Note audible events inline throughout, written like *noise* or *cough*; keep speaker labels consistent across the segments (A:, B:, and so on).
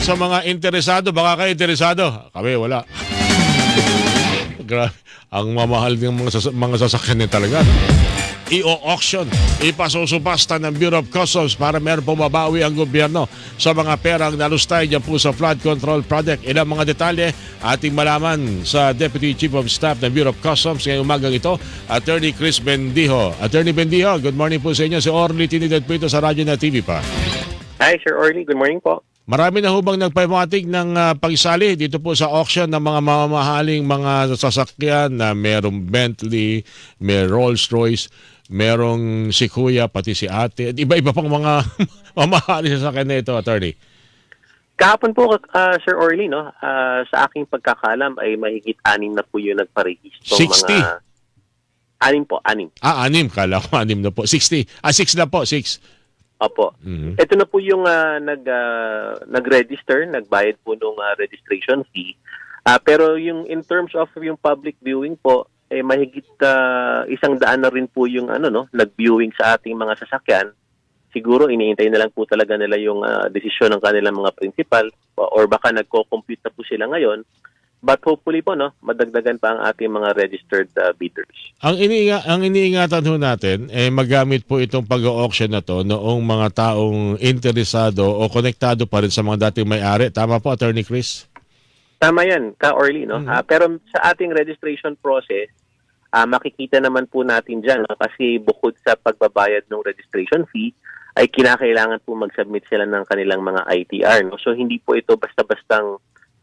A: Sa mga interesado, baka kayo interesado. Kami, wala. *laughs* Grabe. Ang mamahal ng mga, sas- mga sasakyan niya talaga. I-auction, ipasusupasta ng Bureau of Customs para meron pumabawi ang gobyerno sa mga perang nalustay dyan po sa flood control project. Ilang mga detalye ating malaman sa Deputy Chief of Staff ng Bureau of Customs ngayong umagang ito, Attorney Chris Bendijo. Attorney Bendijo, good morning po sa inyo. Si Orly Tinidad po ito sa radyo na TV pa.
B: Hi, Sir Orly. Good morning po.
A: Marami na hubang nagpamatig ng ah, pagsali dito po sa auction ng mga mamahaling mga sasakyan na merong Bentley, may Rolls Royce, merong si Kuya, pati si ate. at Iba-iba pang mga *laughs* mamahaling sasakyan na ito, attorney.
B: Kahapon po, uh, Sir Orly, no, ah, sa aking pagkakalam ay mahigit anim na po yung nagparehistro.
A: 60?
B: Mga, anim po, anim.
A: Ah, anim. Kala ko anim na po. 60. Ah, 6 na po. 6.
B: Opo.
A: Mhm.
B: Ito na po yung ah, nag, ah, nag-register, nagbayad po nung ah, registration fee. Ah, pero yung in terms of yung public viewing po, eh mahigit ah, isang daan na rin po yung ano no, nag-viewing sa ating mga sasakyan. Siguro iniintay na lang po talaga nila yung ah, desisyon ng kanilang mga principal or baka nagko-compute na po sila ngayon. But hopefully po no, madagdagan pa ang ating mga registered ah, bidders.
A: Ang iniinga, ang iniingatan ho natin eh magamit po itong pag-auction na to noong mga taong interesado o konektado pa rin sa mga dating may-ari. Tama po, Attorney Chris?
B: Tama yan, ka-Orly, no?
A: Mhm.
B: Ah, pero sa ating registration process, ah, makikita naman po natin dyan, no? kasi bukod sa pagbabayad ng registration fee, ay kinakailangan po mag-submit sila ng kanilang mga ITR. No? So hindi po ito basta-bastang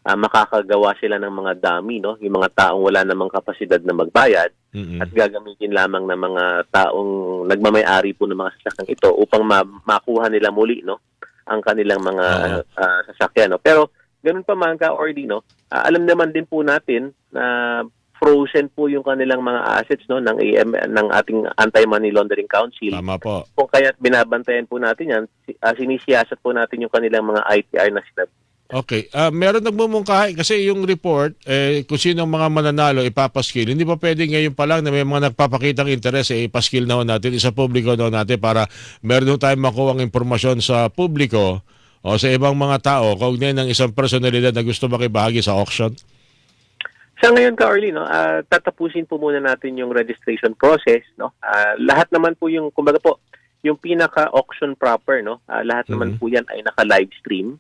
B: ah, makakagawa sila ng mga dummy, no? yung mga taong wala namang kapasidad na magbayad
A: Mm-mm.
B: at gagamitin lamang ng mga taong nagmamayari po ng mga sasakyan ito upang ma- makuha nila muli no ang kanilang mga
A: Oo.
B: ah, sasakyan no pero ganun pa man ka Orly no ah, alam naman din po natin na frozen po yung kanilang mga assets no ng AM ng ating Anti-Money Laundering Council
A: Tama po.
B: kung kaya binabantayan po natin yan si- sinisiyasat po natin yung kanilang mga ITR na sila
A: Okay. Ah, meron nagmumungkahi kasi yung report, eh, kung sino ang mga mananalo ipapaskill. Hindi pa pwede ngayon pa lang na may mga nagpapakitang interes, eh, ipaskill na natin, isa publiko na natin para meron tayong makuha ang impormasyon sa publiko o sa ibang mga tao kaugnay ng isang personalidad na gusto makibahagi sa auction.
B: Sa ngayon ka Orly, no, ah, tatapusin po muna natin yung registration process, no. Ah, lahat naman po yung kumbaga po, yung pinaka-auction proper, no. ah, lahat naman
A: Mhm.
B: po 'yan ay naka-live stream.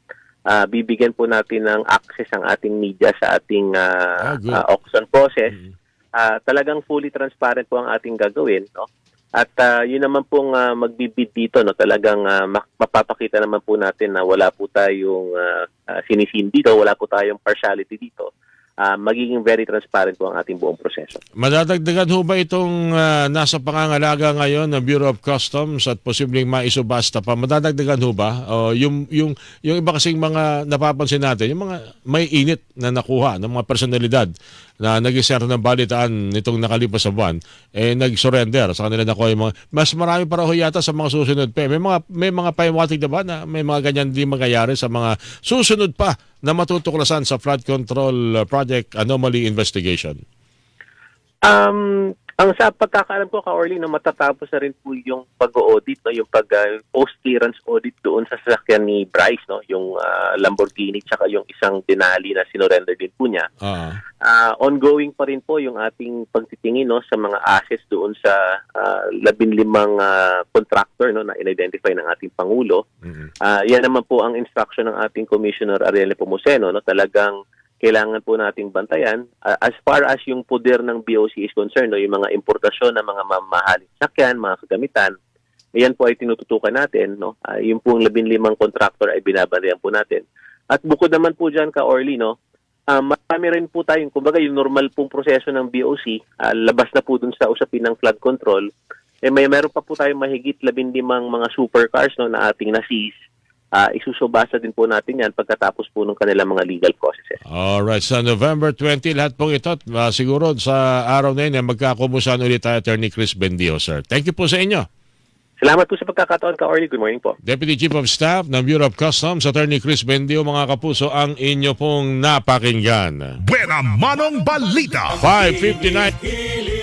B: Ah, bibigyan po natin ng access ang ating media sa ating
A: ah, good.
B: ah, auction process.
A: Mhm.
B: Ah, talagang fully transparent po ang ating gagawin, no. At ah, yun naman pong ah, magbibid dito, no, talagang mak- mapapakita naman po natin na wala po tayong uh, sinisin dito, wala po tayong partiality dito. Ah, magiging very transparent po ang ating buong proseso.
A: Madadagdagan ho ba itong ah, nasa pangangalaga ngayon ng Bureau of Customs at posibleng maisubasta pa? Madadagdagan ho ba? O yung, yung, yung iba kasing mga napapansin natin, yung mga may init na nakuha ng mga personalidad na nag-share ng balitaan nitong nakalipas sa buwan, eh nag-surrender sa kanila nakuha yung mga, mas marami para ho yata sa mga susunod pa. eh. May mga, may mga pahiwatig na ba na may mga ganyan di mangyayari sa mga susunod pa na matutuklasan sa flood control project anomaly investigation?
B: Um, ang sa pagkakaalam ko, ka-Orly, no, matatapos na rin po yung pag-audit, no, yung pag, uh, audit doon sa sasakyan ni Bryce, no, yung uh, Lamborghini, tsaka yung isang Denali na sinorender din po niya.
A: Ah.
B: Ah, ongoing pa rin po yung ating pagtitingin no, sa mga assets doon sa uh, labinlimang ah, contractor no, na in-identify ng ating Pangulo.
A: mm
B: Ah, yan naman po ang instruction ng ating Commissioner Ariel Pomuceno, no? Talagang kailangan po nating bantayan Ah, as far as yung poder ng BOC is concerned, no? yung mga importasyon ng mga mamahaling sakyan, mga kagamitan, yan po ay tinututukan natin, no? Ah, yung pong labinlimang contractor ay binabantayan po natin. At bukod naman po dyan ka Orly, no? Ah, marami rin po tayong, kumbaga yung normal pong proseso ng BOC, ah, labas na po dun sa usapin ng flood control, eh may meron pa po tayong mahigit labindimang mga supercars no, na ating na-seize. Ah, isusubasa din po natin yan pagkatapos po ng kanilang mga legal processes.
A: Alright, sa November 20, lahat pong ito, ah, siguro sa araw na yun, eh, magkakumusan ulit tayo, Attorney Chris Bendio, sir. Thank you po sa inyo.
B: Salamat po sa pagkakataon ka, Orly. Good morning po.
A: Deputy Chief of Staff ng Bureau of Customs, Attorney Chris Bendio, mga kapuso, ang inyo pong napakinggan.
C: Buena Manong Balita.
A: 559